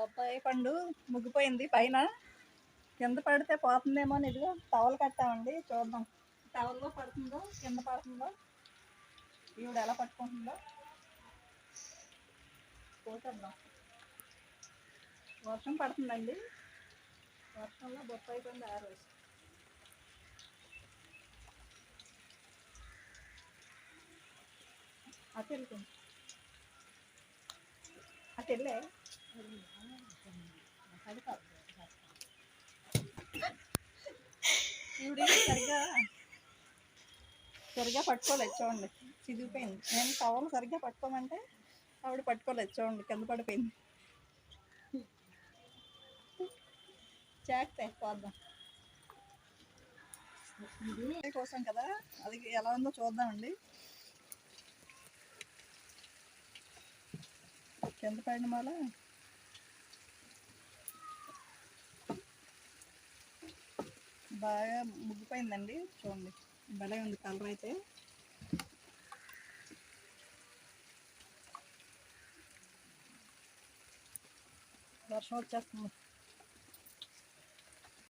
బొప్పాయి పండు ముగ్గిపోయింది పైన. కింద పడితే పోతుందేమో అని ఇదిగో టవల్ కట్టామండి చూద్దాం. టవల్లో పడుతుందో కింద పడుతుందో ఈవిడ ఎలా పట్టుకుంటుందో. పోసేద్దాం. వర్షం పడుతుందండి. వర్షంలో బొప్పాయి పండు ఆరోజు అటు వెళ్తుంది అటు వెళ్ళే సరిగ్గా సరిగ్గా పట్టుకోలేదు చూడండి. చిదిగిపోయింది నేను టవల్ సరిగ్గా పట్టుకోమంటే ఆవిడ పట్టుకోలేదు చూడండి కింద పడిపోయింది. చేస్తే పోద్దాం. కోసం కదా అది ఎలా ఉందో చూద్దామండి. కింద పడిన వల్ల బాగా ముగ్గిపోయిందండి. చూడండి. భలే ఉంది కలర్ అయితే. వర్షం వచ్చేస్తుంది.